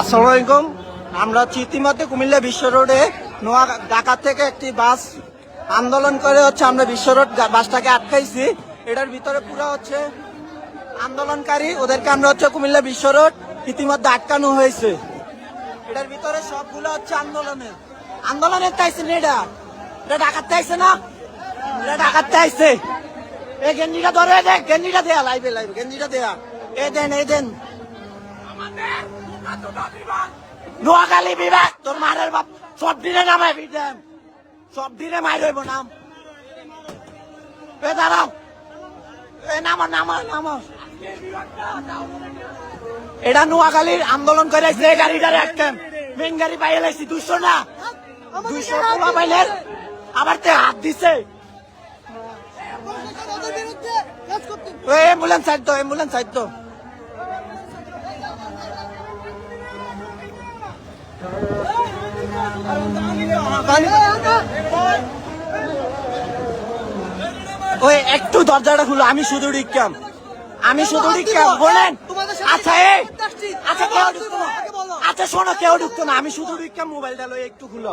আসসালামু আলাইকুম। আমরা ইতিমধ্যে কুমিল্লা বিশ্ব রোডে নোয়া ঢাকা থেকে একটি বাস আন্দোলন করে হচ্ছে আমরা বিশ্ব রোড বাসটাকে আটকাইছি। এটার ভিতরে পুরো হচ্ছে আন্দোলনকারী, ওদেরকে আমরা হচ্ছে কুমিল্লা বিশ্ব রোড ইতিমধ্যে আটকানো হয়েছে। এটার ভিতরে সবগুলো হচ্ছে আন্দোলনের। আন্দোলনের চাইছে না এটা? এটা ডাকাতে আইছে না? এটা ডাকাতে আইছে এই গেঞ্জিটা ধরে দেখ, গেঞ্জিটা দেয়া লাইবে লাইবে গেঞ্জিটা দেয়া। এ দেন এ দেন। নোয়াখালী বিভাগ। তোর মারের বাপ সব দিনে বিদেম সব দিনে মাই রইব নাম। এ এ নামো নামো নামো। এটা নোয়াখালীর আন্দোলন করে যে গাড়িটার একটা মেন গাড়ি পাইয়ে লাইছি দুশো না। দুশো পোলা পাইলেন আবার তে হাত দিছে। ওই অ্যাম্বুলেন্স সাইড তো অ্যাম্বুলেন্স সাইড তো ওই একটু দরজাটা খুলো আমি শুধু রিক্কাম আমি শুধু রিক্কাম বলেন। আচ্ছা এই। আচ্ছা কেউ ঢুকতো না। আচ্ছা শোনো কেউ ঢুকতো না। আমি শুধু রিক্কাম মোবাইলটা লই একটু খুলো।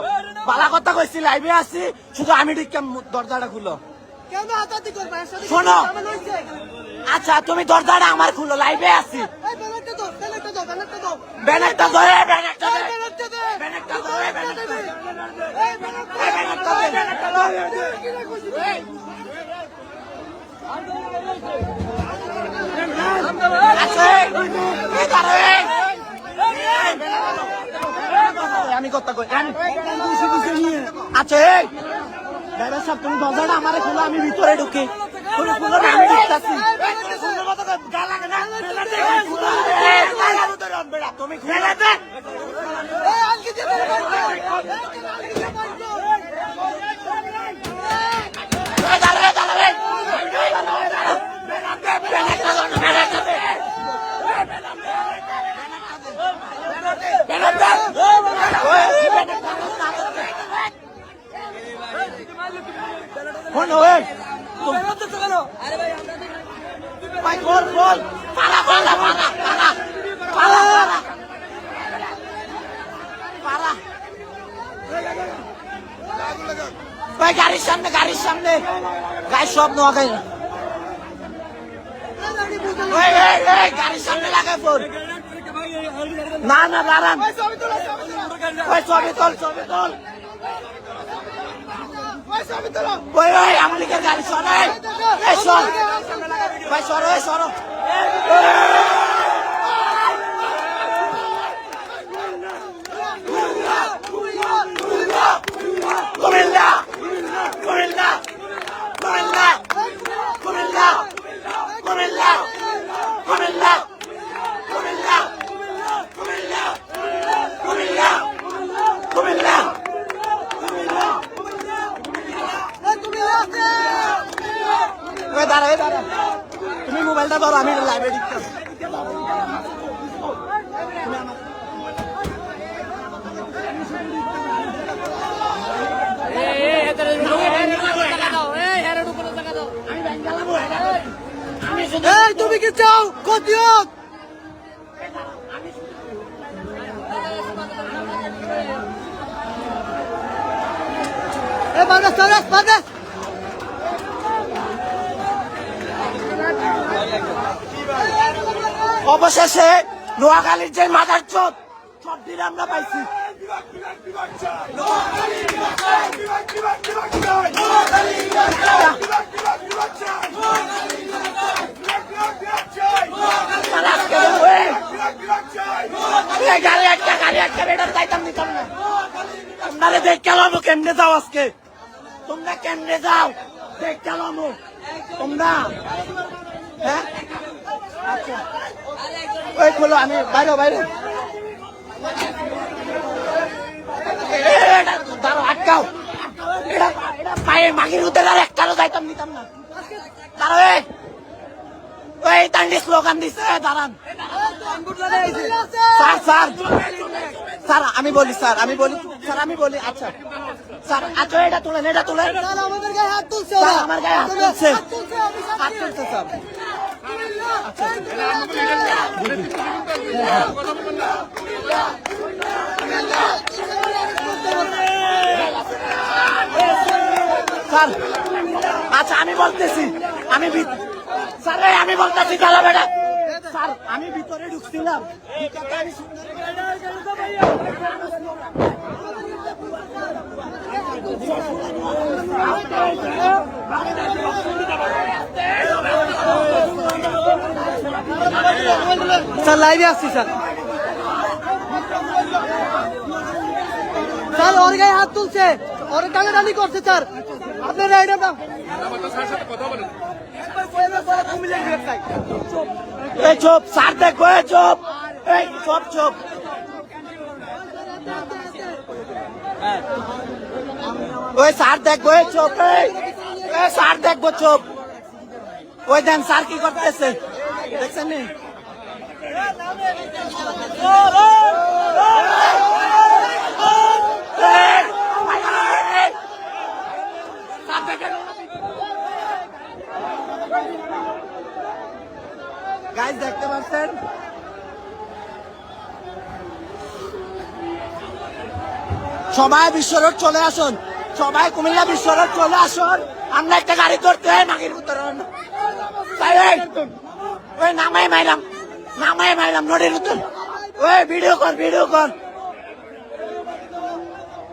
বালা কথা কইছি লাইভে আছি। শুধু আমি রিক্কাম দরজাটা খুলো। শোনো। আচ্ছা তুমি দরজাটা আমার খুলো লাইভে আছি। ব্যানারটা ধরে ব্যানারটা ধরে ব্যানারটা ধরে এই ব্যানারটা ধরে ব্যানারটা ধরে আচ্ছা এই, এই দাঁড়াও, এই। এই, আমি কথা কই আচ্ছা এই ড্রাইভার সাহেব তুমি দরজাটা আমার খোলা আমি ভিতরে ঢুকি তুমি খুলো না আমি ঢুকতাছি সুন্দর মতো করে গা লাগে না খুলো। এই, লাগানো তো রব বেড়া, তুমি খুলে দে এই দাঁড়াও, এই দাঁড়াও, এই। ব্যানারটা ধরো, ব্যানারটা দে। ব্যানারটা ওই, ব্যানারটা শোনো, এই। ভাই, খোল, খোল। পালা, পালা, পালা, পালা। পালা, পালা। ভাই, গাড়ির সামনে গাড়ির সামনে গাড়ির সব নোয়া গাড়ি এই, গাড়ির সামনে লাগাই ফোন না না দাঁড়ান ছবি তোল ছবি তোল ওই ওই আমলিকের গাড়ি সরো সরো। মোবাইলটা আমি তুমি কি চাও? ক্ষতি হোক। এ বাংলা অবশেষে নোয়াখালীর যে মাদার চোদ, সব দিন আমরা পাইছি। গাড়ি গাড়ি নিতাম দেখ কেমনে যাও আজকে? তোমরা কেমনে যাও? দেখ কেলামো তোমরা হ্যাঁ? আচ্ছা ওই খোলো আমি বাইরে বাইরে। আটকাও। এটা এটা পায়ে মাগির উদ্ধার আর একটারও যাইতাম নিতাম না। দাঁড়াও এই। ওই তান্ডি স্লোগান দিছে দাঁড়ান। Sir sir. স্যার আমি বলি স্যার আমি বলি স্যার আমি বলি আচ্ছা। স্যার আচ্ছা এটা তুলেন এটা তুলেন। আমাদের গায়ে হাত তুলছে আমার গায়ে হাত তুলছে। হাত স্যার। স্যার আচ্ছা আমি বলতেছি আমি স্যার আমি বলতেছি চলো বেটা। স্যার আমি ভিতরে ঢুকছিলাম ভিতরে আমি সুন্দর করে- স্যার, লাইভে আসছি, স্যার। স্যার ওর গায়ে হাত তুলছে। ওর টানাটানি করছে, স্যার। আপনারা এটা চুপ, স্যার এই চুপ। এই চুপ চুপ। ওই স্যার দেখব চুপ স্যার দেখব চুপ। ওই দেন, স্যার কি করতেছে? দেখছেন গাইজ দেখতে পাচ্ছেন? সবাই বিশ্ব রোড চলে আসুন। সবাই কুমিল্লা বিশ্ব চলে আসুন। আমরা একটা গাড়ি ধরতে হয় মাগির উত্তরণ ওই নামাই মাইলাম নামাই মাইলাম নদীর উত্তর। ওই, ভিডিও কর ভিডিও কর।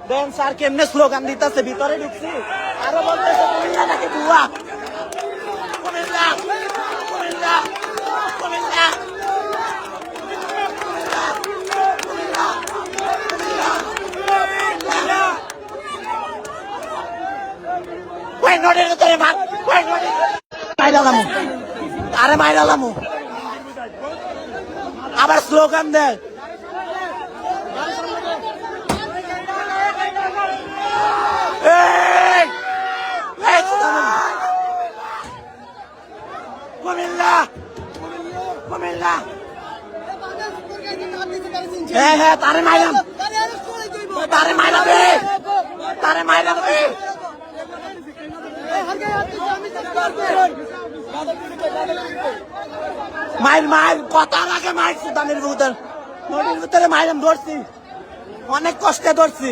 দেন স্যার কেমনে স্লোগান দিতেছে, ভিতরে ঢুকছি। আরও বলতেছে, কুমিল্লা নাকি বুয়া কুমিল্লা কুমিল্লা কুমিল্লা ওই নদীর মাইরালামু আরে মাইরালামু আবার স্লোগান দেয় হ্যাঁ হ্যাঁ তারে মাইলাম তারে মাইলাবে তারে মাইলাবে মাইল মাইল কত লাগে মাইল সুদানের ভিতর নদীর ভিতরে মাইলাম ধরছি। অনেক কষ্টে ধরছি।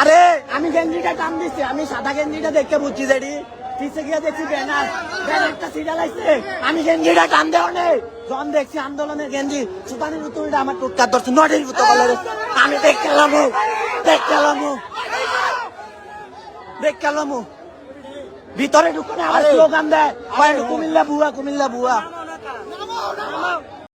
আরে, আমি গেঞ্জিটা টান দিচ্ছি আমি সাদা গেঞ্জিটা দেখতে বুঝছি যেটি পিছে গিয়ে দেখছি ব্যানার। ব্যানারটা সিটা লাগছে আমি গেঞ্জিটা টান দেওয়া নেই। যখন দেখছি আন্দোলনের গেঞ্জি। সুতানির উত্তরটা আমার টুটকার ধরছে। নদীর ভিতর আমি দেখতে এলাম দেখতে এলাম দেখলামু ভিতরে ঢুকো না আবার স্লোগান দেয় কুমিল্লা বুয়া কুমিল্লা বুয়া।